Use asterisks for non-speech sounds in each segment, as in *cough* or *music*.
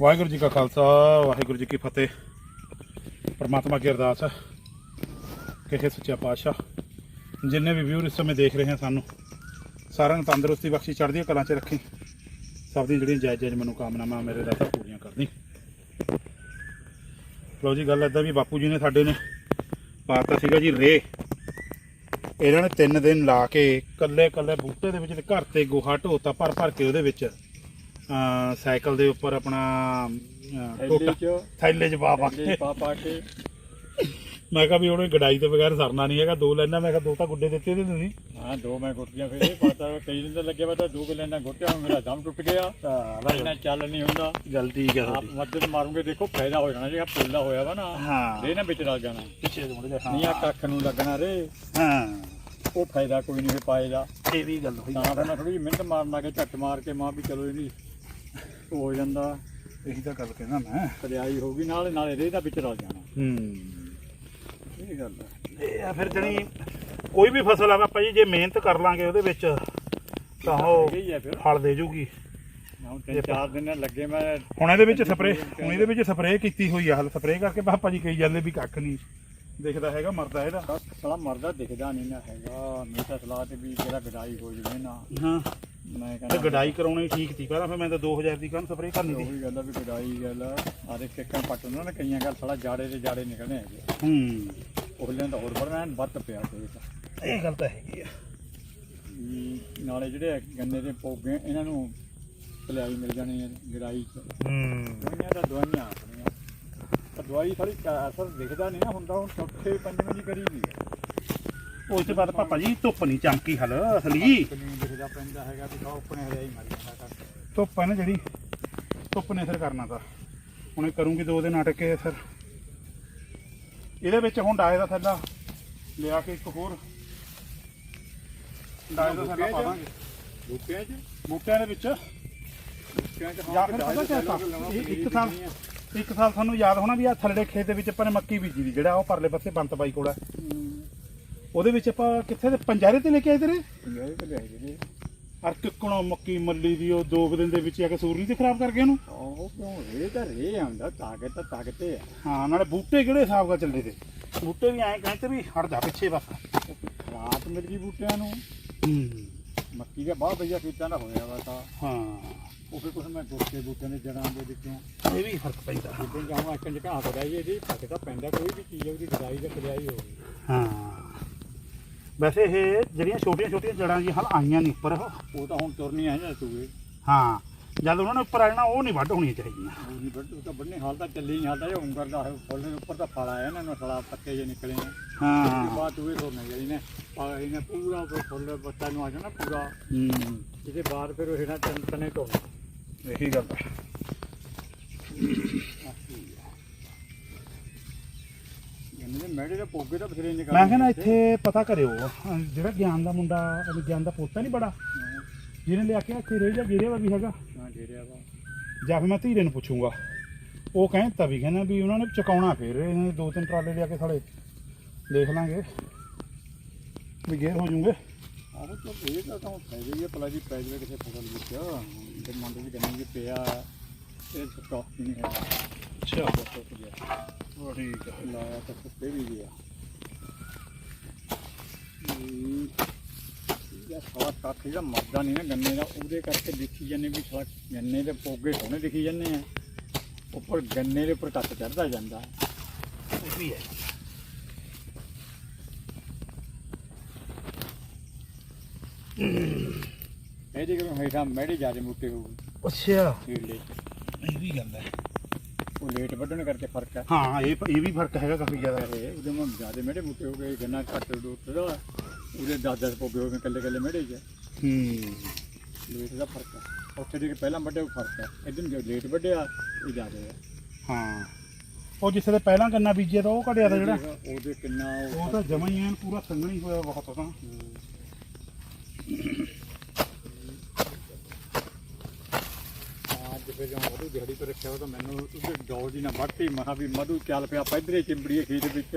ਵਾਹਿਗੁਰੂ ਜੀ ਕਾ ਖਾਲਸਾ, ਵਾਹਿਗੁਰੂ ਜੀ ਕੀ ਫਤਿਹ। ਪਰਮਾਤਮਾ ਕੀ ਅਰਦਾਸ ਹੈ ਕਿ ਇਹ ਸੱਚਾ ਪਾਤਸ਼ਾਹ, ਜਿੰਨੇ ਵੀ ਵਿਊਰ ਇਸ ਸਮੇਂ ਦੇਖ ਰਹੇ ਹਨ ਸਾਨੂੰ, ਸਾਰਿਆਂ ਨੂੰ ਤੰਦਰੁਸਤੀ ਬਖਸ਼ੀ ਚੜ੍ਹਦੀਆਂ ਕਲਾਂ 'ਚ ਰੱਖੀ। ਸਭ ਦੀਆਂ ਜਿਹੜੀਆਂ ਜਾਇਜ਼ ਜਾਇਜ਼ ਮਨੋਕਾਮਨਾਵਾਂ ਮੇਰੇ ਦਾਤਾ ਪੂਰੀਆਂ ਕਰਦੀ। ਲਓ ਜੀ, ਗੱਲ ਏਦਾਂ ਵੀ ਬਾਪੂ ਜੀ ਨੇ ਸਾਡੇ ਨੇ ਪਾਤਾ ਸੀਗਾ ਜੀ ਰੇ ਇਹਨਾਂ ਨੇ ਤਿੰਨ ਦਿਨ ਲਾ ਕੇ ਕੱਲੇ ਕੱਲੇ ਬੂਟੇ ਦੇ ਵਿੱਚ ਤੇ ਘਰ ਤੇ ਗੋਹਾ ਢੋਤਾ ਭਰ ਭਰ ਕੇ ਉਹਦੇ ਵਿੱਚ। ਸਾਈਕਲ ਦੇ ਉੱਪਰ ਆਪਣਾ ਥੈਲੇ ਚ। ਥੈਲੇ 'ਚ ਪਾ ਪਾ ਕੇ। ਚ ਪਾ ਪਾ ਕੇ। ਮੈਂ ਕਿਹਾ ਵੀ ਉਹਨੇ ਗਡਾਈ ਤੋਂ ਬਗੈਰ ਸਰਨਾ ਨਹੀਂ ਹੈਗਾ ਦੋ ਲੈਣਾ ਮੈਂ ਕਿਹਾ ਦੋ ਤਾਂ ਗੁੱਡੇ ਦਿੱਤੇ ਤੇ ਤੁਸੀਂ। ਹਾਂ ਦੋ ਮੈਂ ਗੁੱਟੀਆਂ ਫਿਰ ਇਹ ਪਤਾ ਕਈ ਦਿਨ ਤਾਂ ਲੱਗੇ ਪਤਾ ਦੋ ਨਾਲ ਗੁੱਟਿਆ ਮੇਰਾ ਦਮ ਟੁੱਟ ਗਿਆ। ਇੰਨਾ ਚੱਲ ਨਹੀਂ ਹੁੰਦਾ। ਗੱਲ ਠੀਕ ਹੈ ਆਪ ਮਦਦ ਮਾਰੂਗੇ ਦੇਖੋ ਫਾਇਦਾ ਹੋ ਜਾਣਾ ਜਿਹੜਾ ਪੁੱਲਾ ਹੋਇਆ ਵਾ ਨਾ ਹਾਂ। ਇਹ ਨਾ ਵਿੱਚ ਰਲ ਜਾਣਾ। ਪਿੱਛੇ ਮੁੜ ਜਾ ਨਹੀਂ ਆ ਕੱਖ ਨੂੰ ਲੱਗਣਾ ਰੇ। ਹਾਂ। ਉਹ ਫਾਇਦਾ ਕੋਈ ਨਹੀਂ ਪਾਏਗਾ ਇਹ ਵੀ ਗੱਲ ਹੋਈ। ਤਾਂ ਮੈਂ ਥੋੜੀ ਮਿਹਨਤ ਮਾਰਨ ਕੇ ਝੱਟ ਮਾਰ ਕੇ ਮਾਂ ਵੀ ਚਲੋ ਇਹਦੀ ਹੋ ਜਾਂਦਾ ਇਹੀ ਤਾਂ ਗੱਲ ਕਹਿਣਾ ਮੈਂ। ਖਰਿਆਈ ਹੋਊਗੀ ਨਾਲੇ ਨਾਲੇ ਰੇ ਦਾ ਵਿੱਚ ਰਲ ਜਾਣਾ। ਹੂੰ। ਇਹ ਗੱਲ ਹੈ। ਇਹ ਆ ਫਿਰ ਜਣੀ ਕੋਈ ਵੀ ਫਸਲ ਆ ਆਪਾਂ ਜੀ ਜੇ ਮਿਹਨਤ ਕਰ ਲਾਂਗੇ ਉਹਦੇ ਵਿੱਚ ਤਾਂ ਉਹ ਹੈਗੀ ਹੀ ਆ ਫਿਰ। ਫਲ ਦੇ ਜੂਗੀ। ਹੁਣ ਤਿੰਨ ਚਾਰ ਦਿਨ ਲੱਗੇ ਮੈਂ। ਹੁਣ ਇਹਦੇ ਵਿੱਚ ਸਪਰੇ ਹੁਣ ਇਹਦੇ ਵਿੱਚ ਸਪਰੇ ਕੀਤੀ ਹੋਈ ਆ ਹਲ ਸਪਰੇ ਕਰਕੇ ਪਾਪਾ ਜੀ ਕਹੀ ਜਾਂਦੇ ਵੀ ਕੱਖ ਨਹੀਂ। ਦਿਖਦਾ ਹੈਗਾ ਮਰਦਾ ਇਹਦਾ। ਸਾਲਾ ਮਰਦਾ ਦਿਖਦਾ ਨਹੀਂ ਨਾ ਹੈਗਾ। ਮੇਰੀ ਤਾਂ ਸਲਾਹ ਤੇ ਵੀ ਜਿਹੜਾ ਗਡਾਈ ਹੋ ਜਵੇ ਨਾ। ਹਾਂ। ਮੈਂ ਤੇ ਕਹਿੰਦਾ ਗਡਾਈ ਕਰਾਉਣੀ ਠੀਕ ਸੀ ਪਹਿਲਾਂ ਫਿਰ ਮੈਂ ਤਾਂ 2000 ਦੀ ਕੰਨ ਸਪਰੇ ਕਰਨੀ ਸੀ। ਉਹੀ ਗੱਲ ਆ ਵੀ ਗਡਾਈ ਗੱਲ ਆ ਦੇ ਕਿੱਕਾਂ ਪੱਟ ਉਹਨਾਂ ਨੇ ਕਈਆਂ ਗੱਲ ਸਾਲਾ ਜਾੜੇ ਦੇ ਜਾੜੇ ਨਿਕਲਣੇ ਹੈਗੇ। ਹੂੰ। ਉਹਲਿਆਂ ਦਾ ਹੋਰ ਬੜਨਾ ਵੱਤ ਪਿਆ ਤੇ ਇਹ ਗੱਲ ਤਾਂ ਹੈਗੀ ਆ। ਨਾਲੇ ਜਿਹੜੇ ਗੰਨੇ ਦੇ ਪੋਗੇ ਇਹਨਾਂ ਨੂੰ ਭਲਾਈ ਮਿਲ ਜਾਣੀ ਹੈ ਗਡਾਈ ਚ। ਹੂੰ। ਦਵਾਈਆਂ ਦਾ ਦਵਾਈਆਂ ਆਪਣੀਆਂ। ਪਰ ਦਵਾਈ ਥੋੜੀ ਅਸਰ ਦਿਖਦਾ ਨਹੀਂ ਨਾ ਹੁੰਦਾ ਹੁਣ ਚੌਥੇ ਪੰਜਵੇਂ ਦੀ ਕਰੀ ਵੀ ਹੈ ਉਸ ਤੋਂ ਬਾਅਦ ਪਾਪਾ ਜੀ ਧੁੱਪ ਨਹੀਂ ਚਮਕੀ ਹਲ ਅਸਲੀ ਨਹੀਂ ਦਿਖਦਾ ਪੈਂਦਾ ਹੈਗਾ ਵੀ ਖਾਓ ਆਪਣੇ ਹਰਿਆਈ ਮਰ ਜਾਂਦਾ ਕਰ ਧੁੱਪ ਹੈ ਨਾ ਜਿਹੜੀ ਧੁੱਪ ਨੇ ਅਸਰ ਕਰਨਾ ਤਾਂ। ਹੁਣ ਕਰੂੰਗੀ ਦੋ ਦਿਨ ਅਟਕ ਕੇ ਇਹਦੇ ਵਿੱਚ ਹੁਣ ਡਾਏ ਦਾ ਥੱਲਾ ਲਿਆ ਕੇ ਇੱਕ ਹੋਰ। ਡਾਏ ਦਾ ਥੱਲਾ ਪਾ ਦਾਂਗੇ। ਬੂਟਿਆਂ 'ਚ? ਬੂਟਿਆਂ ਦੇ ਵਿੱਚ। ਜਾਂ ਫਿਰ ਪਤਾ ਕਿਆ ਤਾਂ। ਇੱਕ ਸਾਲ ਇੱਕ ਸਾਲ ਤੁਹਾਨੂੰ ਯਾਦ ਹੋਣਾ ਵੀ ਆ ਥੱਲੜੇ ਖੇਤ ਦੇ ਵਿੱਚ ਆਪਾਂ ਨੇ ਮੱਕੀ ਬੀਜੀ ਦੀ ਜਿਹੜਾ ਉਹ ਪਰਲੇ ਪਾਸੇ ਬੰਤ ਬਾਈ ਕੋਲ ਹੈ। ਉਹਦੇ ਵਿੱਚ ਆਪਾਂ ਕਿੱਥੇ ਦੇ ਪੰਜਾਰੇ ਤੇ ਲੈ ਕੇ ਆਏ ਤੇਰੇ? ਇਹ ਤੇ ਲੈ ਗਏ ਅਰ ਕਿੱਕਣੋਂ ਮੱਕੀ ਮੱਲੀ ਦੀ ਉਹ ਦੋ ਕੁ ਦਿਨ ਦੇ ਵਿੱਚ ਆ ਕੇ ਸੂਰਜ ਤੇ ਖਰਾਬ ਕਰ ਗਿਆ ਉਹਨੂੰ? ਉਹ ਕਿਉਂ? ਰੇ ਤਾਂ ਰੇ ਆਉਂਦਾ ਤਾਕਤ ਤਾਂ ਤਾਕਤੇ ਆ ਹਾਂ ਨਾਲੇ ਬੂਟੇ ਕਿਹੜੇ ਹਿਸਾਬ ਨਾਲ ਚੱਲੇ ਤੇ? ਬੂਟੇ ਵੀ ਐਂ ਕਹਿੰਦੇ ਵੀ ਹਟ ਜਾ ਪਿੱਛੇ ਬਸ। ਰਾਤ ਮਿਲ ਗਈ ਬੂਟਿਆਂ ਨੂੰ। ਹੂੰ। ਮੱਕੀ ਦਾ ਬਹੁਤ ਵਧੀਆ ਖੇਤਾਂ ਦਾ ਹੋਇਆ ਵਾ ਤਾਂ। ਹਾਂ। ਉਹ ਫਿਰ ਕੁਛ ਮੈਂ ਗੁੱਟੇ ਬੂਟਿਆਂ ਦੇ ਜੜਾਂ ਦੇ ਵਿੱਚੋਂ। ਇਹ ਵੀ ਫ਼ਰਕ ਪੈਂਦਾ। ਜਿੱਦਾਂ ਜਾਵਾਂ ਇੱਕ ਝਾਕ ਕਰਾਈ ਇਹਦੀ ਫ਼ਰਕ ਤਾਂ ਪੈਂਦਾ ਕੋਈ ਵੀ ਚੀਜ਼ ਉਹਦੀ ਗਦਾਈ ਜਾਂ ਖਲਿਆਈ ਹੋਵੇ। ਹਾਂ। ਵੈਸੇ ਇਹ ਜਿਹੜੀਆਂ ਛੋਟੀਆਂ ਛੋਟੀਆਂ ਜੜਾਂ ਜੀ ਹਲ ਆਈਆਂ ਨਹੀਂ ਉੱਪਰ। ਉਹ ਤਾਂ ਹੁਣ ਤੁਰਨੀਆਂ ਹੈ ਸੂਏ ਹਾਂ ਜਦ ਉਹਨਾਂ ਨੇ ਉੱਪਰ ਆ ਜਾਣਾ ਉਹ ਨਹੀਂ ਵੱਢ ਹੋਣੀਆਂ ਚਾਹੀਦੀਆਂ। ਉਹ ਨਹੀਂ ਵੱਢ ਉਹ ਤਾਂ ਵੱਢਣੇ ਹਾਲ ਤਾਂ ਚੱਲੀ ਨਹੀਂ ਹਾਲ ਤਾਂ ਇਹ ਉਂਗਰ ਦਾ ਹੈ, ਫੁੱਲ ਦੇ ਉੱਪਰ ਤਾਂ ਫਲ ਆਇਆ ਇਹਨਾਂ ਨੂੰ ਸਲਾ ਪੱਤੇ ਜੇ ਨਿਕਲੇ ਨੇ। ਹਾਂ। ਬਾਅਦ ਉਹ ਤੁਰਨੇ ਜਿਹੜੀ ਨੇ ਪਾ ਇਹਨੇ ਪੂਰਾ ਫੁੱਲ ਬੱਤਾ ਨੂੰ ਆ ਜਾਣਾ ਪੂਰਾ। ਹੂੰ। ਇਹਦੇ ਬਾਅਦ ਫਿਰ ਉਹ ਇਹਨਾਂ ਤਨੇ ਤੋਂ ਇਹੀ ਗੱਲ ਹੈ ਇਹਨੇ ਮੈੜੇ ਦੇ ਪੋਗੇ ਤਾਂ ਬਥੇਰੇ ਨਿਕਲ ਮੈਂ ਕਹਿੰਦਾ ਇੱਥੇ ਪਤਾ ਕਰਿਓ ਅਹ ਜਿਹੜਾ ਗਿਆਨ ਦਾ ਮੁੰਡਾ ਅਹ ਗਿਆਨ ਦਾ ਪੋਤਾ ਨਹੀਂ ਬੜਾ। ਜਿਹਨੇ ਲਿਆ ਕੇ ਇੱਥੇ ਰਹਿ ਜਾ ਗਿਰੇ ਵਾ ਵੀ ਹੈਗਾ। ਹਾਂ ਘੇਰਿਆ ਵਾ ਜਾਂ ਫਿਰ ਮੈਂ ਧੀਰੇ ਨੂੰ ਪੁੱਛੂੰਗਾ। ਉਹ ਕਹਿੰਦਾ ਵੀ ਕਹਿੰਦਾ ਵੀ ਉਹਨਾਂ ਨੇ ਚਕਾਉਣਾ ਫੇਰ ਇਹਨਾਂ ਨੇ ਦੋ ਤਿੰਨ ਟਰਾਲੇ ਲਿਆ ਕੇ ਸਾਲੇ ਦੇਖ ਲਾਂਗੇ। ਵੀ ਗੇਰ ਹੋ ਜੂਗੇ ਆਹੋ ਤਾਂ ਇਹ ਤਾਂ ਤਾਂ ਫਾਇਦਾ ਹੀ ਹੈ ਭਲਾ ਜੀ ਪੈ ਜਾਵੇ ਕਿਸੇ ਫਸਲ ਵਿੱਚ ਤੇ ਮੰਡ ਦੀ ਗੰਨੀ ਜੀ ਪਿਆ। ਇਹ ਸਟਾਕ ਨਹੀਂ ਹੈ। ਅੱਛਾ ਸੁੱਕ ਗਿਆ ਉਹ ਠੀਕ ਹੈ ਲਾਇਆ ਤਾਂ ਸੁੱਕੇ ਵੀ ਗਿਆ ਇਹ ਸਾਲਾ ਕੱਖ ਜਿਹੜਾ ਮਰਦਾ ਨਹੀਂ ਨਾ ਗੰਨੇ ਦਾ ਉਹਦੇ ਕਰਕੇ ਦੇਖੀ ਜਾਂਦੇ ਵੀ ਸਾਲਾ ਗੰਨੇ ਦੇ ਪੋਗੇ ਸੋਹਣੇ ਦਿਖੀ ਜਾਂਦੇ ਆ। ਉੱਪਰ ਗੰਨੇ ਦੇ ਉੱਪਰ ਕੱਟ ਚੜਦਾ ਜਾਂਦਾ। ਇਹ ਵੀ ਹੈ। ਇਹਦੇ ਕੋਲ ਹੇਠਾਂ ਮੈੜੇ ਜ਼ਿਆਦਾ ਮੁੱਟੇ ਹੋਊ ਅੱਛਾ। ਇਹ ਵੀ ਗੱਲ ਹੈ? ਉਹ ਲੇਟ ਵੱਢਣ ਕਰਕੇ ਫ਼ਰਕ ਹੈ। ਹਾਂ ਇਹ ਇਹ ਵੀ ਫ਼ਰਕ ਹੈਗਾ ਕਾਫੀ ਜ਼ਿਆਦਾ। ਇਹ ਉਹਦੇ ਮੋਂ ਜ਼ਿਆਦਾ ਮੈੜੇ ਮੁੱਟੇ ਹੋ ਗਏ ਗੰਨਾ ਘੱਟ ਉੱਤਦਾ ਉਹਦੇ 10-10 ਪੋਗੇ ਹੋ ਗਏ ਕੱਲੇ ਕੱਲੇ ਮੈੜੇ ਚ। ਹੂੰ। ਲੇਟ ਦਾ ਫ਼ਰਕ ਹੈ। ਉੱਥੇ ਦੇ ਪਹਿਲਾਂ ਵੱਡੇ ਉਹ ਫ਼ਰਕ ਹੈ। ਇਦੋਂ ਜੋ ਲੇਟ ਵੱਡਿਆ ਇਹ ਜ਼ਿਆਦਾ ਹੈ। ਹਾਂ। ਉਹ ਜਿੱਥੇ ਦੇ ਪਹਿਲਾਂ ਗੰਨਾ ਬੀਜਿਆ ਤਾਂ ਉਹ ਘਟਿਆ ਤਾਂ ਜਿਹੜਾ। ਉਹਦੇ ਕਿੰਨਾ ਉਹ ਤਾਂ ਜਮਾ ਹੀ ਐਨ ਪੂਰਾ ਸੰਘਣੀ ਹੋਇਆ ਬਹੁਤ ਤਾਂ। ਫਿਰ ਜਦੋਂ ਮਧੂ ਦਿਹਾੜੀ ਤੇ ਰੱਖਿਆ ਉਹ ਤਾਂ ਮੈਨੂੰ ਉਹਦੇ ਡੋਲ ਦੀ ਨਾ ਵੱਟਤੀ ਮਹਾ ਵੀ ਮਧੂ ਚੱਲ ਪਿਆ ਪੈਦਰੇ ਚਿੰਬੜੀਏ ਖੇਤ ਵਿੱਚ।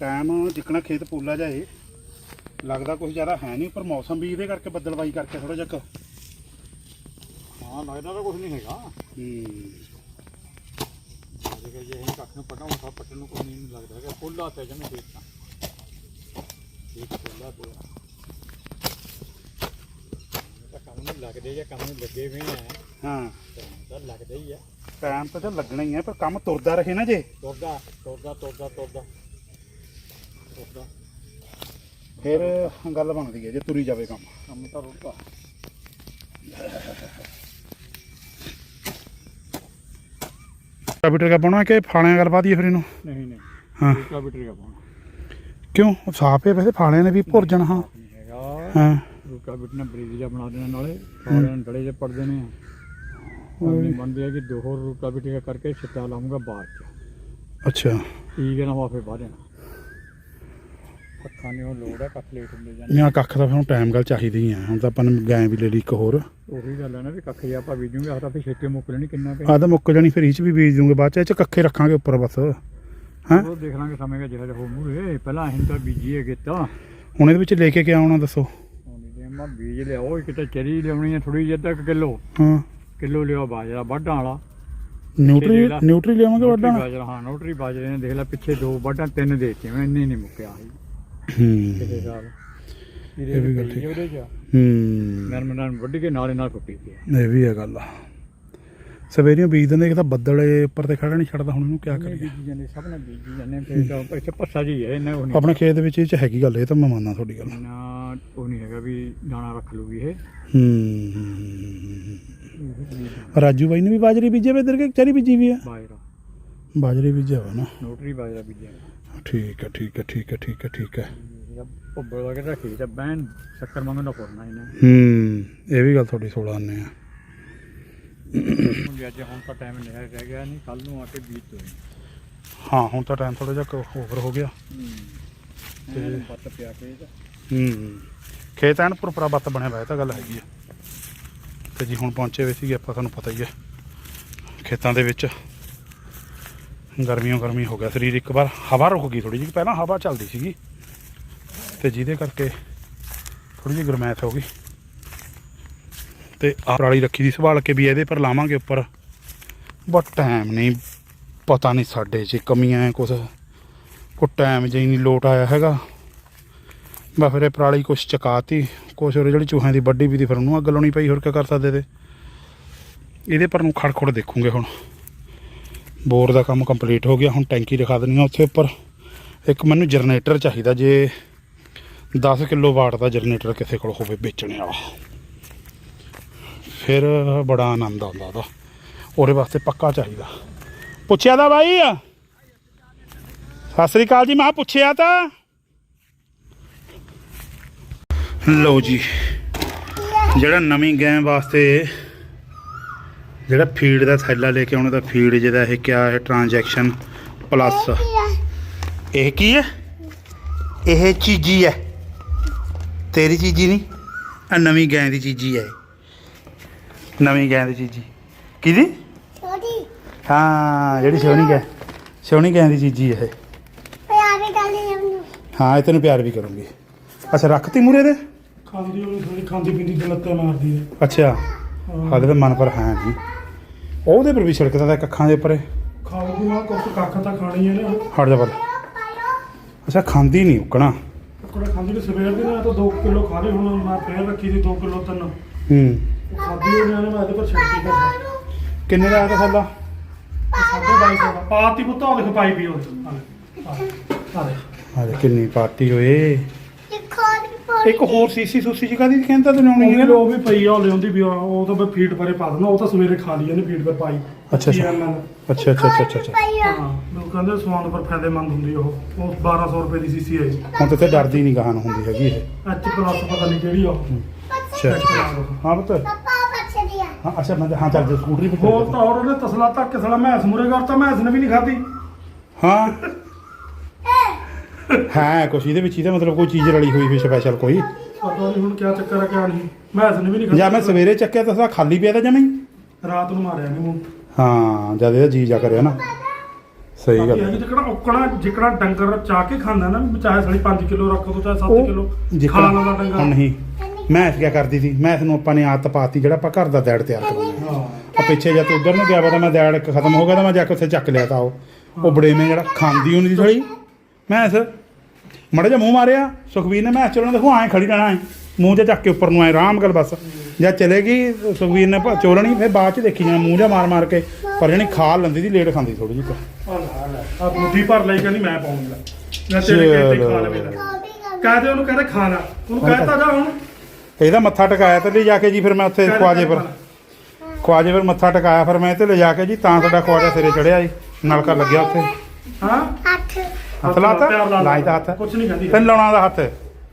ਟਾਈਮ ਜਿੱਕਣਾ ਖੇਤ ਪੂਲਾ ਜਾਏ ਲੱਗਦਾ ਕੁਝ ਜ਼ਿਆਦਾ ਹੈ ਨਹੀਂ ਪਰ ਮੌਸਮ ਵੀ ਇਹਦੇ ਕਰਕੇ ਬੱਦਲਵਾਈ ਕਰਕੇ ਥੋੜਾ ਜਿਹਾ ਹਾਂ ਲੱਗਦਾ ਤਾਂ ਕੁਝ ਨਹੀਂ ਹੈਗਾ। ਹੂੰ। ਜੇ ਜੇ ਇਹ ਕੱਖ ਨੂੰ ਪਟਾਉਂ ਤਾਂ ਪੱਟਣ ਨੂੰ ਕੋਈ ਨਹੀਂ ਲੱਗਦਾ ਹੈਗਾ। ਖੁੱਲਾ ਤੇ ਜਮੇ ਦੇਖ ਤਾਂ ਇਹ ਖੁੱਲਾ ਤੇ ਇਹ ਤਾਂ ਕੰਮ ਨੂੰ ਲੱਗਦੇ ਜਾਂ ਕੰਮ ਨੂੰ ਲੱਗੇ ਵੀ ਆ ਹਾਂ। ਤਾਂ ਲੱਗਦਾ ਹੀ ਆ ਟਾਈਮ ਤਾਂ ਤਾਂ ਲੱਗਣਾ ਹੀ ਹੈ ਪਰ ਕੰਮ ਤੁਰਦਾ ਰਹੇ ਨਾ ਜੇ। ਤੁਰਦਾ ਤੁਰਦਾ ਤੁਰਦਾ ਤੁਰਦਾ ਤੁਰਦਾ ਫਿਰ ਗੱਲ ਬਣਦੀ ਹੈ ਜੇ ਤੁਰੀ ਜਾਵੇ ਕੰਮ। ਕੰਮ ਤਾਂ ਰੁਕਦਾ ਕੰਪਿਊਟਰ ਕਾ ਪਾਉਣਾ ਕਿ ਫਾਲਿਆਂ ਗੱਲ ਬਾਦੀ ਫਿਰ ਇਹਨੂੰ? ਨਹੀਂ ਨਹੀਂ। ਹਾਂ। ਰੁਕਾ ਬਿਟਰੀ ਪਾਉਣਾ। ਕਿਉਂ? ਉਹ ਸਾਫ਼ ਹੈ ਵੈਸੇ ਫਾਲਿਆਂ ਨੇ ਵੀ ਭੁਰ ਜਾਣਾ ਹਾਂ। ਰੁਕਾ ਬਿਟਨਾ ਬਰੀਜ ਜਿਹਾ ਬਣਾ ਦੇਣਾ ਨਾਲੇ ਨੂੰ ਡੜੇ ਜੇ ਪੜਦੇ ਨੇ ਉਹਨੇ ਮੰਨਦੇ ਆ ਕਿ ਦੋ ਹੋਰ ਰੁਕਾ ਬਿਟਰੀ ਕਰਕੇ ਛਿੱਟਾ ਲਾਉਂਗਾ ਬਾਅਦ ਚ। ਅੱਛਾ। ਠੀਕ ਹੈ ਨਾ ਵਾਫੇ ਦੇਣਾ ਅੱਖਾਂ ਨੇ ਉਹ ਲੋੜ ਹੈ ਕੱਖ ਲੇਟ ਹੁੰਦੇ ਜਾਂਦੇ। ਜਾਂ ਕੱਖ ਤਾਂ ਫਿਰ ਟਾਈਮ ਗੱਲ ਚਾਹੀਦੀ ਆ। ਹੁਣ ਤਾਂ ਆਪਾਂ ਨੇ ਗਾਂ ਵੀ ਲੈ ਲਈ ਇੱਕ ਹੋਰ। ਉਹੀ ਗੱਲ ਹੈ ਨਾ ਵੀ ਕੱਖ ਜੇ ਆਪਾਂ ਬੀਜੂਗੇ ਆਹ ਤਾਂ ਫਿਰ ਛੇਤੀ ਮੁੱਕ ਲੈਣੀ ਕਿੰਨਾ ਪਿਆ ਆਹ ਤਾਂ ਮੁੱਕ ਜਾਣੀ ਫਿਰ ਇਹ ਚ ਵੀ ਬੀਜ ਦੂੰਗੇ ਬਾਅਦ ਚ ਇਹ ਚ ਕੱਖੇ ਰੱਖਾਂਗੇ ਉੱਪਰ ਬਸ। ਹੈਂ? ਉਹ ਦੇਖ ਲਾਂਗੇ ਸਮੇਂ ਦਾ ਜਿਹੜਾ ਹੋ ਮੂਰੇ ਪਹਿਲਾਂ ਅਸੀਂ ਤਾਂ ਬੀਜੀਏ ਕੀਤਾ ਹੁਣ ਇਹਦੇ ਵਿੱਚ ਲੈ ਕੇ ਕਿਆ ਆਉਣਾ ਦੱਸੋ? ਮੈਂ ਬੀਜ ਲਿਆਓ ਇੱਕ ਤਾਂ ਚਰੀ ਲਿਆਉਣੀ ਹੈ ਥੋੜੀ ਜਿਹੀ ਅੱਧਾ ਕੁ ਕਿਲੋ। ਹਾਂ। ਕਿਲੋ ਲਿਓ ਬਾਜਰਾ ਵੱਢਾਂ ਵਾਲਾ। ਨਿਊਟਰੀ ਨਿਊਟਰੀ ਲਿਆਵਾਂਗੇ ਵੱਡਾ ਬਾਜਰਾ ਹਾਂ ਨੋਟਰੀ ਬਾਜਰੇ ਨੇ ਦੇਖ ਲੈ ਪਿੱਛੇ ਦੋ ਵੱਢਾਂ ਤਿੰਨ ਦੇਤੀਆਂ ਮੈਂ ਇੰਨੇ ਨਹੀਂ ਮੁੱਕਿਆ ਹੂੰ। ਕਿਸੇ ਸਾਲ ਇਹ ਵੀ ਗੱਲ ਠੀਕ। ਹੂੰ। ਨਰਮ ਨਰਮ ਵੱਢ ਕੇ ਨਾਲੇ ਨਾਲ ਫੁੱਟੀ ਪਈ ਇਹ ਵੀ ਹੈ ਗੱਲ ਸਵੇਰੀਆਂ ਬੀਜ ਦਿੰਦੇ ਕਿ ਤਾਂ ਬੱਦਲ ਇਹ ਉੱਪਰ ਤੇ ਖੜਾ ਨਹੀਂ ਛੱਡਦਾ ਹੁਣ ਇਹਨੂੰ ਕਿਆ ਕਰੀਏ? ਬੀਜੀ ਜਾਂਦੇ ਸਭ ਨੇ ਬੀਜੀ ਜਾਂਦੇ ਫਿਰ ਤਾਂ ਇੱਥੇ ਪੱਸਾ ਜੀ ਹੈ ਇਹਨਾਂ ਉਹ ਨਹੀਂ। ਆਪਣੇ ਖੇਤ ਵਿੱਚ ਇਹ ਚ ਹੈਗੀ ਗੱਲ ਇਹ ਤਾਂ ਮੈਂ ਮੰਨਦਾ ਤੁਹਾਡੀ ਗੱਲ। ਨਾ ਉਹ ਨਹੀਂ ਹੈਗਾ ਵੀ ਦਾਣਾ ਰੱਖ ਲੂਗੀ ਇਹ। ਹੂੰ ਰਾਜੂ ਬਾਈ ਨੇ ਵੀ ਬਾਜਰੀ ਬੀਜੇ ਵੇ ਇਧਰ ਕੇ ਚਰੀ ਬੀਜੀ ਵੀ ਹੈ ਬਾਜਰਾ। ਬਾਜਰੀ ਬੀਜਿਆ ਵਾ ਨਾ। ਨੋਟਰੀ ਬਾਜਰਾ ਬੀਜਿਆ ਠੀਕ ਹੈ ਠੀਕ ਹੈ ਠੀਕ ਹੈ ਠੀਕ ਹੈ ਠੀਕ ਹੈ ਉੱਬਲ ਵਗੈਰਾ ਰੱਖੀ ਤਾਂ ਬੈਨ ਸ਼ੱਕਰ ਮੰਗਣ ਦਾ ਫੁਰਨਾ ਇਹਨੇ। ਹੂੰ ਇਹ ਵੀ ਗੱਲ ਤੁਹਾਡੀ ਸੋਲਾਂ ਨੇ ਆ। ਹੁਣ ਅੱਜ ਹੁਣ ਤਾਂ ਟਾਈਮ ਨਹੀਂ ਹੈ- ਰਹਿ ਗਿਆ ਨਹੀਂ ਕੱਲ ਨੂੰ ਆ ਕੇ ਬੀਜ ਹਾਂ ਹੁਣ ਤਾਂ ਟਾਈਮ ਥੋੜਾ ਜਿਹਾ ਓਵਰ ਹੋ ਗਿਆ। ਤੇ ਪਿਆ ਹੂੰ। ਖੇਤ ਐਨ ਪੁਰਪਰਾ ਬੱਤ ਬਣਿਆ ਹੋਇਆ ਤਾਂ ਗੱਲ ਹੈਗੀ ਆ। ਤੇ ਜੀ ਹੁਣ ਪਹੁੰਚੇ ਹੋਏ ਸੀਗੇ ਆਪਾਂ ਤੁਹਾਨੂੰ ਪਤਾ ਹੀ ਹੈ ਖੇਤਾਂ ਦੇ ਵਿੱਚ। ਗਰਮੀਆਂ ਗਰਮੀ ਹੋ ਗਿਆ ਸਰੀਰ ਇੱਕ ਵਾਰ ਹਵਾ ਰੁਕ ਗਈ ਥੋੜੀ ਜਿਹੀ ਪਹਿਲਾਂ ਹਵਾ ਚੱਲਦੀ ਸੀਗੀ। ਤੇ ਜਿਹਦੇ ਕਰਕੇ ਥੋੜੀ ਜਿਹੀ ਗਰਮੈਸ਼ ਹੋ ਗਈ। ਤੇ ਆਹ ਪਰਾਲੀ ਰੱਖੀ ਦੀ, ਸੰਭਾਲ ਕੇ ਵੀ ਇਹਦੇ ਪਰ ਲਾਵਾਂਗੇ ਉੱਪਰ। ਬਟ ਟਾਈਮ ਨਹੀਂ, ਪਤਾ ਨਹੀਂ ਸਾਡੇ 'ਚ ਕਮੀਆਂ ਹੈ ਕੁਛ। ਕੋ ਟਾਈਮ ਜੇ ਨਹੀਂ ਲੋਟ ਆਇਆ ਹੈਗਾ। ਬਸ ਫਿਰ ਇਹ ਪਰਾਲੀ ਕੁਛ ਚਕਾਤੀ, ਕੁਛ ਉਹ ਜਿਹੜੀ ਚੂਹਿਆਂ ਦੀ ਵੱਡੀ ਵੀ ਦੀ ਫਿਰ ਉਹਨੂੰ ਅੱਗ ਲਾਉਣੀ ਪਈ, ਹੋਰ ਕੀ ਕਰ ਸਕਦੇ ਤੇ ਇਹਦੇ ਪਰ ਨੂੰ ਖੜਖੜ ਦੇਖੂਗੇ ਹੁਣ। ਬੋਰ ਦਾ ਕੰਮ ਕੰਪਲੀਟ ਹੋ ਗਿਆ, ਹੁਣ ਟੈਂਕੀ ਦਿਖਾ ਦੇਣੀ ਆ ਉੱਥੇ ਉੱਪਰ। ਇੱਕ ਮੈਨੂੰ ਜਨਰੇਟਰ ਚਾਹੀਦਾ ਜੇ 10 ਕਿਲੋ ਵਾਟ ਦਾ ਜਨਰੇਟਰ ਕਿਸੇ ਕੋਲ ਹੋਵੇ ਵੇਚਣੇ ਵਾਲਾ। ਫਿਰ ਬੜਾ ਆਨੰਦ ਆਉਂਦਾ ਉਹਦਾ। ਉਹਦੇ ਵਾਸਤੇ ਪੱਕਾ ਚਾਹੀਦਾ। ਪੁੱਛਿਆ ਤਾਂ ਬਾਈ। ਸਤਿ ਸ੍ਰੀ ਅਕਾਲ ਜੀ, ਮੈਂ ਪੁੱਛਿਆ ਤਾਂ। ਲਓ ਜੀ, ਜਿਹੜਾ ਨਵੀਂ ਗੈਂ ਵਾਸਤੇ ਜਿਹੜਾ ਫੀਡ ਦਾ ਥੈਲਾ ਲੈ ਕੇ ਆਉਣਾ ਦਾ ਫੀਡ ਜਿਹਦਾ ਇਹ ਕਿਆ ਹੈ ਟ੍ਰਾਂਜੈਕਸ਼ਨ ਪਲੱਸ ਇਹ ਕੀ ਹੈ? ਇਹ ਚੀਜ਼ੀ ਹੈ। ਤੇਰੀ ਚੀਜ਼ੀ ਨਹੀਂ ਆ ਨਵੀਂ ਗੈਂ ਦੀ ਚੀਜ਼ੀ ਹੈ। ਇਹ। ਨਵੀਂ ਗੈਂ ਦੀ ਚੀਜ਼ੀ। ਕਿਹਦੀ? ਛੋਟੀ ਹਾਂ ਜਿਹੜੀ ਸੋਹਣੀ ਗੈਂ। ਸੋਹਣੀ ਗੈਂ ਦੀ ਚੀਜ਼ੀ ਹੈ ਇਹ। ਪਿਆਰੇ ਉਹਨੂੰ ਹਾਂ ਇਹ ਤੈਨੂੰ ਪਿਆਰ ਵੀ ਕਰੂੰਗੀ। ਅੱਛਾ ਰੱਖਤੀ ਮੂਰੇ ਦੇ ਖਾਂਦੀ ਉਹ ਥੋੜੀ ਖਾਂਦੀ ਪੀਂਦੀ ਤੇ ਲੱਤਾਂ ਮਾਰਦੀ ਹੈ ਅੱਛਾ ਹਾਲੇ ਤਾਂ ਮਨ ਪਰ ਹੈ ਜੀ ਉਹਦੇ ਪਰ ਵੀ ਛਿੜਕਦਾ ਤਾਂ ਕੱਖਾਂ ਦੇ ਉੱਪਰ ਇਹ। ਖਾਊਗੀ ਮਾਂ ਕੁੱਕ ਕੱਖ ਤਾਂ ਖਾਣੀ ਹੈ ਨਾ। ਹਟ ਜਾ ਪਰ ਅੱਛਾ ਖਾਂਦੀ ਨਹੀਂ ਉਕਣਾ। ਕੁੜਾ ਖਾਂਦੀ ਤੇ ਸਵੇਰ ਦੀ ਨਾ ਤਾਂ 2 ਕਿਲੋ ਖਾ ਲਈ ਹੁਣ ਮੈਂ ਫੇਰ ਰੱਖੀ ਸੀ 2 ਕਿਲੋ ਤਿੰਨ। ਹੂੰ। ਖਾਦੀ ਉਹਨੇ ਨੇ ਮੈਂ ਇਹਦੇ ਪਰ ਛੱਡੀ ਕਰ ਕਿੰਨੇ ਦਾ ਆਇਆ ਥੱਲਾ? ਸਾਡੇ ਬਾਈ ਸੌ ਦਾ। ਪਾਤੀ ਪੁੱਤ ਉਹ ਲਿਖ ਪਾਈ ਵੀ ਉਹ। ਆ ਦੇ ਹਾਲੇ ਕਿੰਨੀ ਪਾਰਟੀ ਹੋਏ ਦੇਖੋ ਦੀ ਇੱਕ ਹੋਰ ਸੀਸੀ ਸੂਸੀ ਚ ਕਾਦੀ ਕਹਿੰਦਾ ਤੈਨੂੰ ਆਉਣੀ ਉਹ ਹੈ ਵੀ ਉਹ ਵੀ ਪਈ ਆ ਉਹ ਲਿਆਉਂਦੀ ਵੀ ਆ, ਉਹ ਤਾਂ ਮੈਂ ਫੀਡ ਪਰੇ ਪਾ ਦਿੰਦਾ ਉਹ ਤਾਂ ਸਵੇਰੇ ਖਾ ਲਈ ਇਹਨੇ ਫੀਡ ਪਰ ਪਾਈ। ਅੱਛਾ, ਅੱਛਾ। ਅੱਛਾ ਅੱਛਾ ਅੱਛਾ ਅੱਛਾ, ਅੱਛਾ। ਹਾਂ ਉਹ ਕਹਿੰਦੇ ਸਵਾਨ ਪਰ ਫਾਇਦੇਮੰਦ ਹੁੰਦੀ ਉਹ। ਉਹ 1200 ਰੁਪਏ ਦੀ ਸੀਸੀ ਹੈ ਹੁਣ ਤੇ ਇੱਥੇ ਡਰਦੀ ਨਹੀਂ ਗਾਹਨ ਹੁੰਦੀ ਹੈਗੀ ਇਹ। ਐਚ ਪਲੱਸ ਪਤਾ ਨਹੀਂ ਕਿਹੜੀ ਆ। ਉਹ ਅੱਛਾ। ਹਾਂ ਪੁੱਤ। ਪਾਪਾ ਬੱਚੇ ਹਾਂ ਅੱਛਾ ਮੈਂ ਹਾਂ ਚੱਲ ਜਾ ਸਕੂਟਰੀ ਤੇ ਹੋਰ ਤਾਂ ਹੋਰ ਉਹਨੇ ਤਸਲਾ ਧੱਕ ਕੇ ਸਾਲਾ ਮੈਸ ਮੂਰੇ ਕਰਤਾ ਮੈਸ ਨੇ ਵੀ ਨਹੀਂ ਖਾਧੀ। ਹਾਂ। ਹਾਂ ਕੁਛ ਇਹਦੇ ਵਿੱਚ ਇਹਦਾ ਮਤਲਬ ਕੋਈ ਚੀਜ਼ ਰਲੀ ਹੋਈ ਹੋਈ ਸਪੈਸ਼ਲ ਕੋਈ। ਪਤਾ ਨਹੀਂ ਹੁਣ ਕਿਆ ਚੱਕਰ ਆ ਕਿਆ ਨਹੀਂ। ਮੈਸ ਨੇ ਵੀ ਨਹੀਂ ਖਾਧੀ। ਜਾਂ ਮੈਂ ਸਵੇਰੇ ਚੱਕਿਆ ਤਾਂ ਸਾਲਾ ਖਾਲੀ ਪਿਆ ਤਾਂ ਜਮੀ ਰਾਤ ਨੂੰ ਮਾਰਿਆ ਨਹੀਂ ਮੂੰਹ। ਹਾਂ ਜਦ ਇਹਦਾ ਜੀ ਜਾ ਕਰਿਆ ਨਾ। ਸਹੀ ਗੱਲ ਹੈ। ਜਿਕਣਾ ਉਕਣਾ ਜਿਕਣਾ ਡੰਗਰ ਚਾਹ ਕੇ ਖਾਂਦਾ ਨਾ ਵੀ ਚਾਹੇ ਸਾਲੀ 5 ਕਿਲੋ ਰੱਖ ਦੋ ਚਾਹੇ 7 ਕਿਲੋ। ਵਾਲਾ ਹੁਣ ਡੰਗਰ ਨਹੀਂ ਮੈਂ ਕੀ ਕਰਦੀ ਸੀ? ਮੈਂ ਨੂੰ ਆਪਾਂ ਨੇ ਆਦਤ ਪਾਤੀ ਜਿਹੜਾ ਆਪਾਂ ਘਰ ਦਾ ਦੈੜ ਤਿਆਰ ਕਰਾਉਂਦੇ ਹਾਂ। ਆ ਪਿੱਛੇ ਜਦ ਤੂੰ ਉਧਰ ਨੂੰ ਗਿਆ ਪਤਾ ਮੈਂ ਦੈੜ ਇੱਕ ਖਤਮ ਹੋ ਗਿਆ ਤਾਂ ਮੈਂ ਜਾ ਕੇ ਉੱਥੇ ਚੱਕ ਲਿਆ ਤਾ ਉਹ। ਉਹ ਬੜੇਵੇਂ ਜਿਹੜਾ ਖਾਂਦੀ ਹੁੰਦੀ ਥੋੜੀ ਮੈਂ ਇਸ ਮੜਾ ਜਿਹਾ ਮੂੰਹ ਮਾਰਿਆ ਸੁਖਵੀਰ ਨੇ ਮੈਂ ਚਲਣ ਦੇਖੋ ਐਂ ਖੜੀ ਰਹਿਣਾ ਐ। ਮੂੰਹ ਜਿਹਾ ਚੱਕ ਕੇ ਉੱਪਰ ਨੂੰ ਐ ਆਰਾਮ ਗੱਲ ਬਸ। ਜਦ ਚਲੇਗੀ ਸੁਖਵੀਰ ਨੇ ਭਾ- ਚੋਲਣੀ ਫਿਰ ਬਾਅਦ ਚ ਦੇਖੀ ਜਾਣਾ ਮੂੰਹ ਜਿਹਾ ਮਾਰ ਮਾਰ ਕੇ। ਪਰ ਜਣੀ ਖਾ ਲੈਂਦੀ ਸੀ ਲੇਟ ਖਾਂਦੀ ਥੋੜੀ ਜਿਹੀ ਆ ਲੈ ਲੈ। ਆ ਮੁੱਠੀ ਭਰ ਲਈ ਕਹਿੰਦੀ ਮੈਂ ਪਾਉਂਗਾ ਮੈਂ ਤੇਰੇ ਕਹਿੰਦੇ ਖਾ ਲਵੇ ਖਾ ਵੀ ਕਰ ਕਹਦੇ ਉਹਨੂੰ ਕਹਿੰਦੇ ਖਾਣਾ ਉਹਨੂੰ ਕਹਿਤਾ ਜਾ ਹੁਣ। ਇਹਦਾ ਮੱਥਾ ਟਿਕਾਇਆ ਤੇ ਲੈ ਜਾ ਕੇ ਜੀ ਫਿਰ ਮੈਂ ਉੱਥੇ ਖਵਾਜੇ ਪਰ ਖਵਾਜੇ ਪਰ ਮੱਥਾ ਟਿਕਾਇਆ ਫਿਰ ਮੈਂ ਤੇ ਲੈ ਜਾ ਕੇ ਜੀ ਤਾਂ ਸਾਡਾ ਖਵਾਜਾ ਸਿਰੇ ਚੜਿਆ ਜੀ ਨਲਕਾ ਲੱਗਿਆ ਉੱਥੇ। ਹਾਂ? ਹੱਥ। ਹੱਥ ਲਾਤਾ। ਲਾਈ ਤਾਂ ਹੱਥ। ਕੁਛ ਨਹੀਂ ਕਹਿੰਦੀ ਤੈਨੂੰ ਲਾਉਣਾ ਦਾ ਹੱਥ।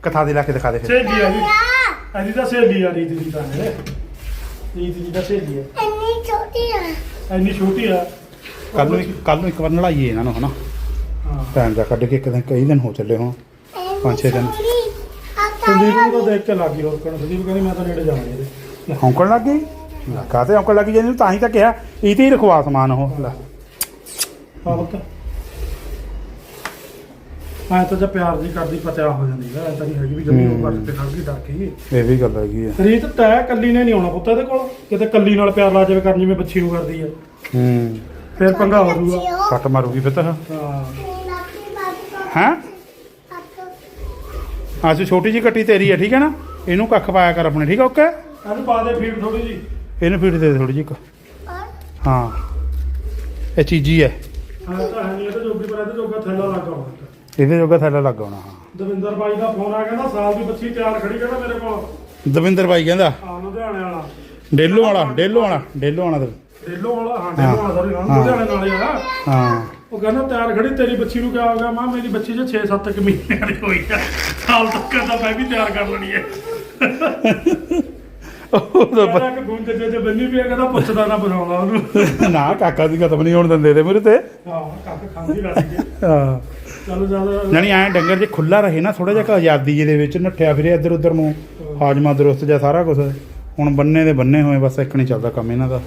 ਕਥਾ ਦੇ ਲਾ ਕੇ ਦਿਖਾ ਦੇ ਫਿਰ। ਸਹੇਲੀ ਆ ਜੀ। ਇਹਦੀ ਤਾਂ ਸਹੇਲੀ ਆ ਰੀਤ ਦੀ ਤਾਂ ਇਹ ਰੀਤ ਦੀ ਤਾਂ ਸਹੇਲੀ ਆ। ਇੰਨੀ ਛੋਟੀ ਆ। ਇੰਨੀ ਛੋਟੀ ਆ। ਕੱਲ ਨੂੰ ਕੱਲ ਨੂੰ ਇੱਕ ਵਾਰ ਨਲਾਈਏ ਇਹਨਾਂ ਨੂੰ ਹਨਾ? ਹਾਂ। ਟਾਈਮ ਜਾ ਕੱਢ ਕੇ ਇੱਕ ਦਿਨ ਕਈ ਦਿਨ ਹੋ ਚੱਲੇ ਹੁਣ। ਪੰਜ ਛੇ ਦਿਨ। ਸੰਦੀਪ ਨੂੰ ਤਾਂ ਦੇਖ ਕੇ ਲੱਗੀ ਹੋਰ ਕਹਿਣਾ ਸੰਦੀਪ ਕਹਿੰਦੀ ਮੈਂ ਤਾਂ ਨੇੜੇ ਜਾਣਾ ਇਹਦੇ। ਹੌਂਕਣ ਲੱਗ ਗਈ? ਕਾਤੇ ਹੌਂਕਣ ਲੱਗ ਗਈ? ਤਾਂ ਹੀ ਤਾਂ ਕਿਹਾ ਇਹ ਤੇ ਹੀ ਰਖਵਾ ਸਮਾਨ ਉਹ ਲੈ। ਹਾਂ ਪੁੱਤ। ਐ ਤਾਂ ਜੇ ਪਿਆਰ ਦੀ ਕਰਦੀ ਪਤਿਆ ਹੋ ਜਾਂਦੀ ਹੈ ਐ ਤਾਂ ਨਹੀਂ ਹੈਗੀ ਵੀ ਜਮੀ ਉਹ ਤੇ ਖੜ ਗਈ ਡਰ ਇਹ ਵੀ ਗੱਲ ਹੈਗੀ ਆ ਰੀਤ ਤੈ ਕੱਲੀ ਨੇ ਨਹੀਂ ਆਉਣਾ ਪੁੱਤ ਇਹਦੇ ਕੋਲ। ਕਿਤੇ ਕੱਲੀ ਨਾਲ ਪਿਆਰ ਲਾ ਜਾਵੇ ਕਰ ਜਿਵੇਂ ਬੱਚੀ ਨੂੰ ਕਰਦੀ ਹੈ। ਹੂੰ। ਫਿਰ ਪੰਗਾ ਹੋ ਜਾਊਗਾ। ਕੱਟ ਮਾਰੂਗੀ ਫਿਰ ਤਾਂ। ਹਾਂ। ਹੈਂ? ਅੱਜ ਛੋਟੀ ਜਿਹੀ ਕੱਟੀ ਤੇਰੀ ਹੈ ਠੀਕ ਹੈ ਨਾ? ਇਹਨੂੰ ਕੱਖ ਪਾਇਆ ਕਰ ਆਪਣੇ ਠੀਕ ਹੈ ਓਕੇ? ਇਹਨੂੰ ਪਾ ਦੇ ਫੀਡ ਥੋੜੀ ਜੀ। ਇਹਨੂੰ ਫੀਡ ਦੇ ਥੋੜੀ ਜਿਹੀ ਇੱਕ। ਹਾਂ। ਇਹ ਚੀਜ਼ੀ ਹੈ। ਹਾਂ ਤਾਂ ਹੈ ਨਹੀਂ ਇਹਦੇ ਜੋਗੀ ਪਰ ਇਹਦੇ ਜੋਗਾ ਥੈਲਾ ਲੱਗਾ ਹੋਇਆ ਇਹਦੇ ਜੋਗਾ ਥੱਲੇ ਲੱਗ ਆਉਣਾ ਹਾਂ। ਦਵਿੰਦਰ ਬਾਈ ਦਾ ਫੋਨ ਆ ਕਹਿੰਦਾ ਸਾਲ ਦੀ ਬੱਚੀ ਤਿਆਰ ਖੜੀ ਕਹਿੰਦਾ ਮੇਰੇ ਕੋਲ। ਦਵਿੰਦਰ ਬਾਈ ਕਹਿੰਦਾ? ਆ ਲੁਧਿਆਣੇ ਵਾਲਾ। ਡੇਲੋ ਵਾਲਾ ਡੇਲੋ ਵਾਲਾ ਡੇਲੋ ਵਾਲਾ ਦਰ- ਡੇਲੋ ਵਾਲਾ ਹਾਂ ਡੇਲੋ ਵਾਲਾ ਸੌਰੀ ਹਾਂ ਲੁਧਿਆਣੇ ਨਾਲ ਹੀ ਆ ਹਾਂ। ਉਹ ਕਹਿੰਦਾ ਤਿਆਰ ਖੜੀ ਤੇਰੀ ਬੱਚੀ ਨੂੰ ਕਿਆ ਹੋ ਗਿਆ ਮਾਂ ਮੇਰੀ ਬੱਚੀ ਜੇ 6-7 ਤੱਕ ਮਹੀਨਿਆਂ ਦੀ ਹੋਈ ਆ। ਸਾਲ ਤੱਕ ਕਹਿੰਦਾ ਮੈਂ ਵੀ ਤਿਆਰ ਕਰ ਲੈਣੀ ਹੈ ਉਹ ਤਾਂ ਕਹਿੰਦਾ ਕਿ ਗੁੰਜ ਜੇ ਜੇ ਬੰਨੀ ਵੀ ਆ ਕਹਿੰਦਾ ਪੁੱਛਦਾ ਨਾ ਬੁਲਾਉਂਦਾ ਉਹਨੂੰ। ਪ- *laughs* ਨਾ ਕਾਕਾ ਦੀ ਖਤਮ ਨਹੀਂ ਹੋਣ ਦਿੰਦੇ ਤੇ ਮੇਰੇ ਤੇ। ਹਾਂ ਕੱਕ ਖਾਂਦੀ ਕੇ। ਹਾਂ। ਚਲੋ ਜ਼ਿਆਦਾ ਜਾਣੀ ਐ ਡੰਗਰ ਜੇ ਖੁੱਲਾ ਰਹੇ ਨਾ ਥੋੜਾ ਜਿਹਾ ਕੁ ਆਜ਼ਾਦੀ ਦੇ ਵਿੱਚ ਨੱਠਿਆ ਫਿਰੇ ਇੱਧਰ ਉੱਧਰ ਨੂੰ ਹਾਜਮਾ ਦਰੁਸਤ ਜਾਂ ਸਾਰਾ ਕੁਝ ਹੁਣ ਬੰਨੇ ਦੇ ਬੰਨੇ ਹੋਏ ਬਸ ਇੱਕ ਨਹੀਂ ਚੱਲਦਾ ਕੰਮ ਇਹਨਾਂ ਦਾ।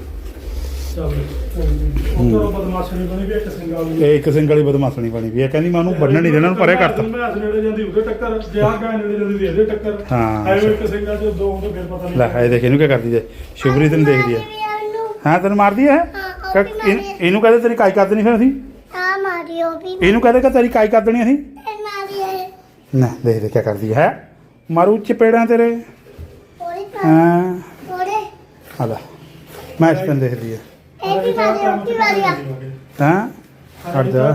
ਉਹ ਤੋਂ ਬਦਮਾਸ਼ੀ ਬਣੀ ਵੀ ਇੱਕ ਸਿੰਗਲ ਦੀ। ਇਹ ਇੱਕ ਸਿੰਗਲ ਹੀ ਬਦਮਾਸ਼ਣੀ ਬਣੀ ਵੀ ਹੈ ਕਹਿੰਦੀ ਮੈਂ ਉਹਨੂੰ ਬੰਨਣ ਨਹੀਂ ਦੇਣਾ ਉਹਨੂੰ ਪਰੇ ਕਰਤਾ ਮੈਂ ਨੇੜੇ ਜਾਂਦੀ ਉਹਦੇ ਟੱਕਰ ਜੇ ਆ ਗਾ ਨੇੜੇ ਜਾਂਦੀ ਵੀ ਇਹਦੇ ਟੱਕਰ। ਹਾਂ। ਐਵੇਂ ਇੱਕ ਸਿੰਗਲ ਜੋ ਦੋ ਉਹਦੇ ਫਿਰ ਪਤਾ ਨਹੀਂ। ਲੈ ਇਹ ਦੇਖ ਇਹਨੂੰ ਕੀ ਕਰਦੀ ਜੇ ਸ਼ੁਭਰੀ ਤੈਨੂੰ ਦੇਖਦੀ ਹੈ। ਹਾਂ ਤੈਨੂੰ ਮਾਰਦੀ ਹੈ? ਹਾਂ, ਇਹਨੂੰ- ਕਹਦੇ ਤੇਰੀ ਕਾਈ ਕਰ ਦੇਣੀ ਫਿਰ ਅਸੀਂ? ਆ ਮਾਰੀਓ ਵੀ ਇਹਨੂੰ ਕਹਦੇ ਕਿ ਤੇਰੀ ਕਾਈ ਕਰ ਦੇਣੀ ਅਸੀਂ? ਮਾਰੀ ਹੈ। ਨਾ ਦੇਖ ਦੇ ਕੀ ਕਰਦੀ ਹੈ। ਮਾਰੂ ਚਪੇੜਾਂ ਤੇਰੇ। ਹਾਂ? ਥੋੜੇ ਆ ਲੈ ਮੈਂ ਇਸ ਪੈਨ ਦੇਖਦੀ ਹੈ। ਹਾਂ? ਹਟ ਜਾ।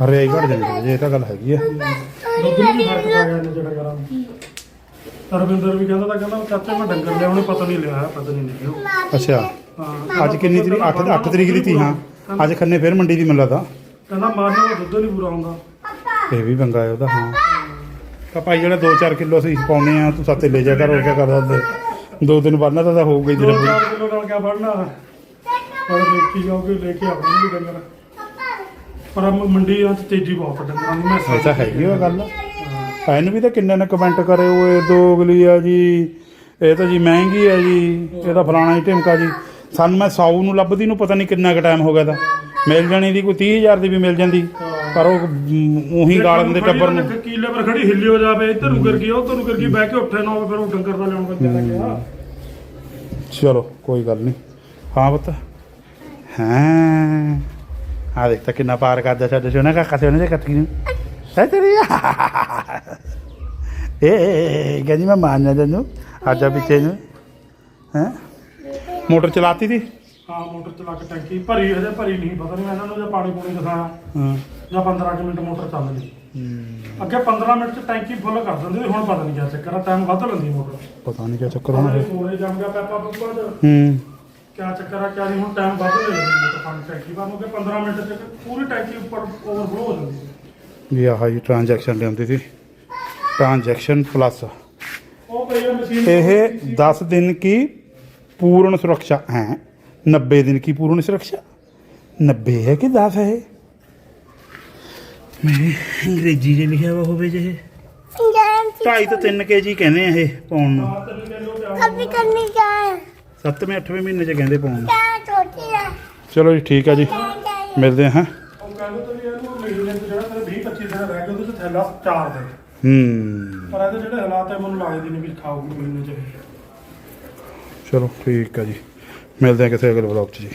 ਹਰੇ ਹੀ ਘੜ ਜਾਂਦੀ ਜੇ ਇਹ ਤਾਂ ਗੱਲ ਹੈਗੀ ਆ। ਥੋੜੀ ਦੁੱਧ ਵੀ ਮਾਰੀ ਫ਼ਰਕ ਪੈ ਗਿਆ ਜਿਹੜਾ ਕਰਾਂ ਰਵਿੰਦਰ ਵੀ ਕਹਿੰਦਾ ਤਾਂ ਕਹਿੰਦਾ ਚਾਚਾ ਮੈਂ ਡੰਗਰ ਲਿਆਉਣੇ ਪਤਾ ਨਹੀਂ ਲਿਆ ਪਤਾ ਨਹੀਂ ਲਿਆ। ਅੱਛਾ। ਹਾਂ ਅੱਜ ਕਿੰਨੀ ਤਰੀਕ? 8 8 ਤਰੀਕ ਦੀ ਤੀ ਹਾਂ। ਅੱਜ ਖੰਨੇ ਫੇਰ ਮੰਡੀ ਦੀ ਮਿਲਦਾ। ਤਾਂ ਕਹਿੰਦਾ ਮਾਰਨਾ ਦਾ ਦੁੱਧ ਨਹੀਂ ਪੂਰਾ ਹੁੰਦਾ ਇਹ ਵੀ ਪੰਗਾ ਹੈ ਉਹਦਾ ਹਾਂ। ਤਾਂ ਭਾਈ ਜਿਹੜਾ 2-4 ਕਿਲੋ ਅਸੀਂ ਪਾਉਨੇ ਆ ਤੂੰ ਸਾਤੇ ਲੈ ਜਾ ਕਰ ਹੋਰ ਕੀ ਕਰਦਾ ਦੋ ਦਿਨ ਬਾਅਦ ਨਾ ਤਾਂ ਹੋ ਗਈ ਦੋ ਜਿਹੜਾ ਚਾਰ ਕਿਲੋ ਨਾਲ ਕਿਆ ਫੜਨਾ? ਪਰ ਦੇਖੀ ਜਾਓਗੇ ਲੈ ਕੇ ਆਉਣੀ ਵੀ ਡੰਗਰ। ਪਰ ਆਹ ਮੰਡੀਆਂ 'ਚ ਤੇਜ਼ੀ ਬਹੁਤ ਆ ਡੰਗਰਾਂ ਦੀ ਮੈਂ ਇਹ ਤਾਂ ਹੈਗੀ ਉਹ ਗੱਲ। ਇਹਨੂੰ ਵੀ ਤਾਂ ਕਿੰਨੇ ਨੇ ਕਮੈਂਟ ਕਰੇ ਓਏ ਦੋਗਲੀ ਆ ਜੀ ਇਹ ਤਾਂ ਜੀ ਮਹਿੰਗੀ ਆ ਜੀ ਇਹਦਾ ਫਲਾਣਾ ਹੀ ਢਿਮਕਾ ਜੀ। ਸਾਨੂੰ ਮੈਂ 100 ਨੂੰ ਲੱਭਦੀ ਨੂੰ ਪਤਾ ਨਹੀਂ ਕਿੰਨਾ ਕੁ ਟਾਈਮ ਹੋ ਗਿਆ ਤਾਂ। ਮਿਲ ਜਾਣੀ ਦੀ ਕੋਈ 30000 ਦੀ ਵੀ ਮਿਲ ਜਾਂਦੀ ਪਰ ਉਹ ਮ, ਉਹੀ ਗਾਲ ਦਿੰਦੇ ਟੱਬਰ ਨੂੰ। ਕੀਲੇ ਪਰ ਖੜੀ ਹਿੱਲੀ ਹੋ ਜਾਵੇ ਇੱਧਰ ਨੂੰ ਕਰ ਗਈ ਉੱਧਰ ਕਰ ਗਈ ਬਹਿ ਕੇ ਉੱਠੇ ਨਾ ਹੋਵੇ ਫਿਰ ਉਹ ਡੰਗਰ ਦਾ ਲਿਆਉਣ ਬੱਚਾ ਲੱਗਿਆ ਚਲੋ ਕੋਈ ਗੱਲ ਨਹੀਂ। ਹਾਂ ਪੁੱਤ। ਹਾਂ। ਆ ਦੇਖ ਤਾਂ ਕਿੰਨਾ ਪਾਰ ਕਰਦਾ ਸਾਡੇ ਸੋਨਾ ਕਾਕਾ ਤੇ ਉਹਨੇ ਜੇ ਕੱਟ ਨੂੰ ਹੈ ਤੇਰੀ? ਏ ਕਹਿੰਦੀ ਮੈਂ ਮਾਰਨਾ ਤੈਨੂੰ ਆਜਾ ਪਿੱਛੇ ਨੂੰ। ਹੈ? ਮੋਟਰ ਚਲਾਤੀ ਦੀ ਹਾਂ ਮੋਟਰ ਚਲਾ ਕੇ ਟੈਂਕੀ ਭਰੀ ਹਜੇ ਭਰੀ ਨਹੀਂ ਪਤਾ ਨਹੀਂ ਇਹਨਾਂ ਨੂੰ ਜੇ ਪਾਣੀ ਪੂਣੀ ਦਿਖਾਇਆ। ਹਾਂ। ਜਾਂ 15 ਕੁ ਮਿੰਟ ਮੋਟਰ ਚੱਲ ਗਈ। ਅੱਗੇ 15 ਮਿੰਟ ਚ ਟੈਂਕੀ ਫੁੱਲ ਕਰ ਦਿੰਦੀ ਸੀ, ਹੁਣ ਪਤਾ ਨਹੀਂ ਕਿਆ ਚੱਕਰ ਆ ਟਾਈਮ ਵੱਧ ਲੈਂਦੀ ਮੋਟਰ। ਪਤਾ ਨਹੀਂ ਕੀ ਚੱਕਰ ਹੋਣਾ ਫਿਰ ਸੋਰੇ ਜੰਮ ਗਿਆ ਪੈਪਾ ਪੁੱਪਾ ਹੂੰ। ਕਿਆ ਚੱਕਰ ਆ ਕਿਆ ਨਹੀਂ ਹੁਣ ਟਾਈਮ ਵੱਧ ਲੈ ਲੈਂਦੀ ਮੋਟਰ ਪਾਣੀ ਟੈਂਕੀ ਬਾਅਦ ਨੂੰ ਕਿ 15 ਮਿੰਟ ਚ ਪੂਰੀ ਟੈਂਕੀ ਉੱਪਰ ਓਵਰਫਲੋ ਹੋ ਜਾਂਦੀ ਹੈ ਜੀ ਆਹ ਜੀ ਟ੍ਰਾਂਜੈਕਸ਼ਨ ਲਿਆਉਂਦੀ ਸੀ ट्रांजैक्शन प्लस ਉਹ ਪਈ ਆ ਮਸ਼ੀਨ ਇਹ 10 दिन की पूर्ण सुरक्षा है 90 दिन की पूर्ण सुरक्षा 90 है कि 10 है ਮੇਰੇ ਅੰਗਰੇਜ਼ੀ 'ਚ ਲਿਖਿਆ ਵਾ ਹੋਵੇ ਜੇ गारंटी 2.5 ਤੋਂ 3 ਕੇਜੀ ਕਹਿੰਦੇ ਆ ਇਹ ਪਾਉਣ ਨੂੰ ਆ ਤੈਨੂੰ ਕਹਿੰਦੇ ਉਹ अभी करनी क्या है 7ਵੇਂ 8ਵੇਂ ਮਹੀਨੇ ਚ ਕਹਿੰਦੇ ਪਾਉਣ। ਚਲੋ ਜੀ ਠੀਕ ਆ ਜੀ। ਮਿਲਦੇ ਹਾਂ। ਚਲੋ ਠੀਕ ਆ ਜੀ। ਮਿਲਦੇ ਆ ਕਿਸੇ ਅਗਲੇ ਵਲੌਗ 'ਚ ਜੀ।